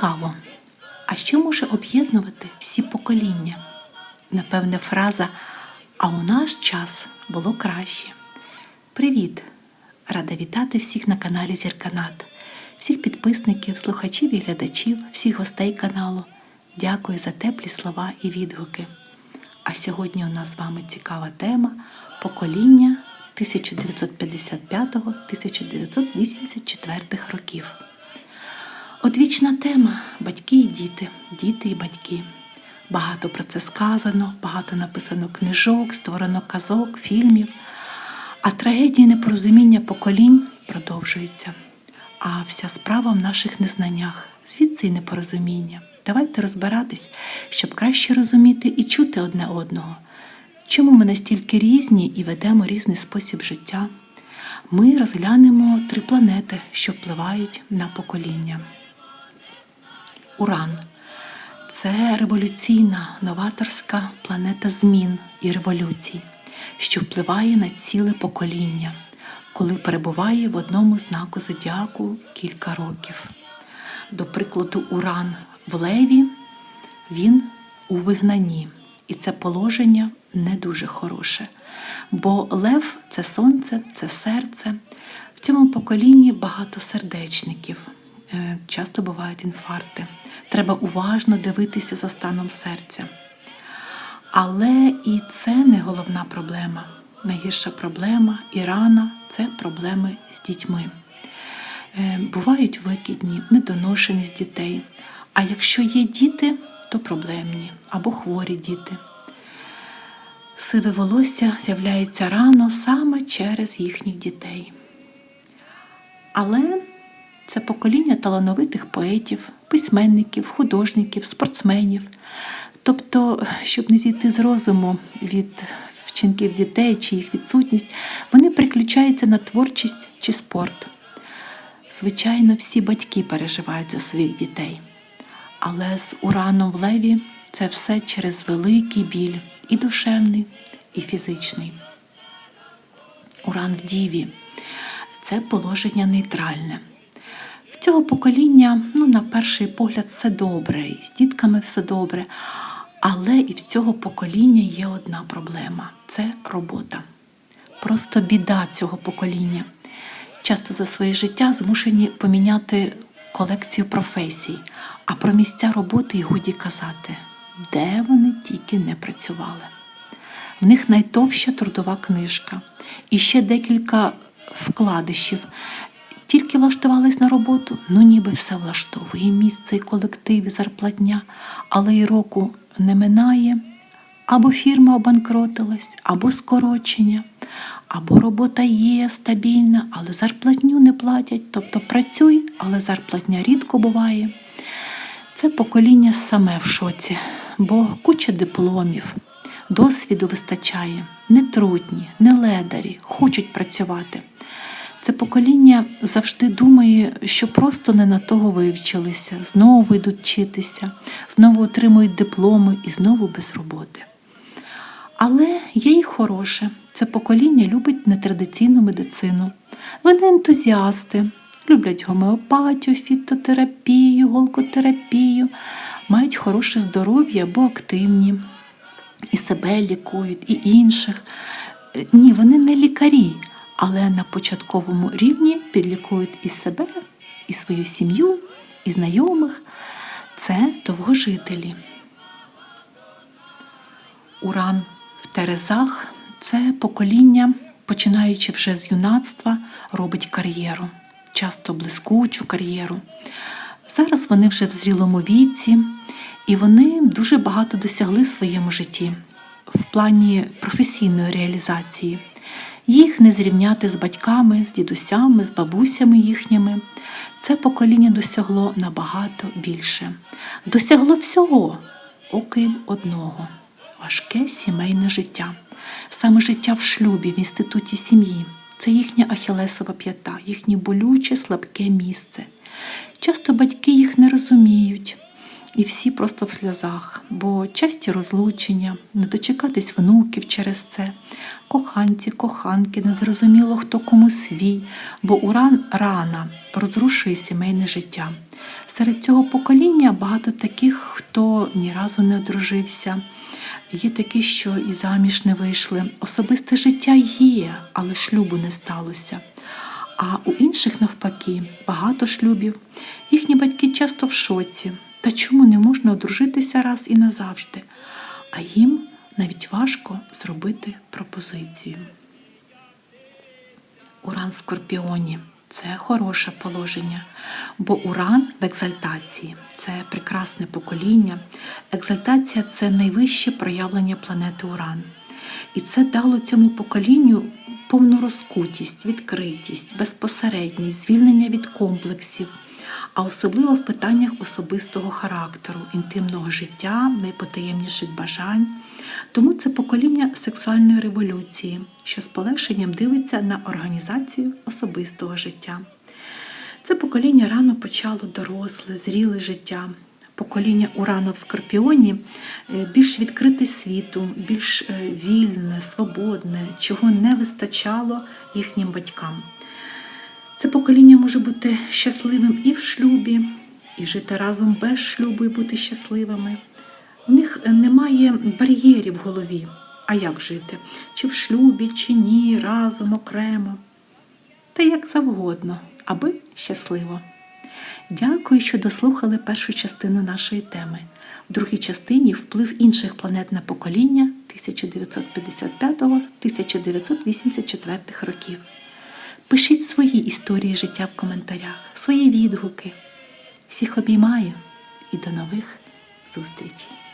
Цікаво, а що може об'єднувати всі покоління? Напевне, фраза А у наш час було краще. Привіт! Рада вітати всіх на каналі Зірканат, всіх підписників, слухачів і глядачів, всіх гостей каналу. Дякую за теплі слова і відгуки. А сьогодні у нас з вами цікава тема покоління 1955-1984 років. Одвічна тема батьки і діти, діти і батьки. Багато про це сказано, багато написано книжок, створено казок, фільмів. А трагедії непорозуміння поколінь продовжуються. А вся справа в наших незнаннях, звідси й непорозуміння. Давайте розбиратись, щоб краще розуміти і чути одне одного. Чому ми настільки різні і ведемо різний спосіб життя? Ми розглянемо три планети, що впливають на покоління. Уран це революційна, новаторська планета змін і революцій, що впливає на ціле покоління, коли перебуває в одному знаку зодіаку кілька років. До прикладу, Уран в Леві він у вигнанні, і це положення не дуже хороше. Бо Лев це сонце, це серце. В цьому поколінні багато сердечників, Е, часто бувають інфаркти. Треба уважно дивитися за станом серця. Але і це не головна проблема. Найгірша проблема і рана це проблеми з дітьми. Е, Бувають викидні, недоношеність дітей. А якщо є діти, то проблемні або хворі діти. Сиве волосся з'являється рано саме через їхніх дітей. Але це покоління талановитих поетів, письменників, художників, спортсменів. Тобто, щоб не зійти з розуму від вчинків дітей чи їх відсутність, вони приключаються на творчість чи спорт. Звичайно, всі батьки переживають за своїх дітей. Але з ураном в леві це все через великий біль і душевний, і фізичний. Уран в діві це положення нейтральне. Цього покоління, ну, на перший погляд, все добре, і з дітками все добре. Але і в цього покоління є одна проблема це робота. Просто біда цього покоління. Часто за своє життя змушені поміняти колекцію професій, а про місця роботи й годі казати, де вони тільки не працювали. В них найтовща трудова книжка і ще декілька вкладишів. Тільки влаштувались на роботу, ну ніби все влаштовує і місце, і колектив, і зарплатня, але й року не минає, або фірма обанкротилась, або скорочення, або робота є стабільна, але зарплатню не платять. Тобто працюй, але зарплатня рідко буває. Це покоління саме в шоці, бо куча дипломів, досвіду вистачає, не трудні, не ледарі, хочуть працювати. Це покоління завжди думає, що просто не на того вивчилися, знову йдуть вчитися, знову отримують дипломи і знову без роботи. Але є і хороше. Це покоління любить нетрадиційну медицину. Вони ентузіасти, люблять гомеопатію, фітотерапію, голкотерапію, мають хороше здоров'я або активні, і себе лікують, і інших. Ні, вони не лікарі, але на початковому рівні підлікують і себе, і свою сім'ю, і знайомих. Це довгожителі. Уран в Терезах це покоління, починаючи вже з юнацтва, робить кар'єру, часто блискучу кар'єру. Зараз вони вже в зрілому віці, і вони дуже багато досягли в своєму житті в плані професійної реалізації. Їх не зрівняти з батьками, з дідусями, з бабусями їхніми. Це покоління досягло набагато більше. Досягло всього, окрім одного важке сімейне життя. Саме життя в шлюбі, в інституті сім'ї. Це їхня ахілесова п'ята, їхнє болюче, слабке місце. Часто батьки їх не розуміють, і всі просто в сльозах, бо часті розлучення, не дочекатись внуків через це, коханці, коханки, незрозуміло хто кому свій, бо уран рана розрушує сімейне життя. Серед цього покоління багато таких, хто ні разу не одружився. Є такі, що і заміж не вийшли. Особисте життя є, але шлюбу не сталося. А у інших, навпаки, багато шлюбів. Їхні батьки часто в шоці. Та чому не можна одружитися раз і назавжди? А їм навіть важко зробити пропозицію. Уран Скорпіоні це хороше положення, бо уран в екзальтації це прекрасне покоління. Екзальтація це найвище проявлення планети Уран. І це дало цьому поколінню повну розкутість, відкритість, безпосередність, звільнення від комплексів, а особливо в питаннях особистого характеру, інтимного життя, найпотаємніших бажань. Тому це покоління сексуальної революції, що з полегшенням дивиться на організацію особистого життя. Це покоління рано почало доросле, зріле життя. Покоління Урана в Скорпіоні е, більш відкрите світу, більш е, вільне, свободне, чого не вистачало їхнім батькам. Це покоління може бути щасливим і в шлюбі, і жити разом без шлюбу, і бути щасливими. В них немає бар'єрів в голові. А як жити? Чи в шлюбі, чи ні, разом, окремо. Та як завгодно, аби щасливо. Дякую, що дослухали першу частину нашої теми. В другій частині вплив інших планет на покоління 1955-1984 років. Пишіть свої історії життя в коментарях, свої відгуки. Всіх обіймаю і до нових зустрічей!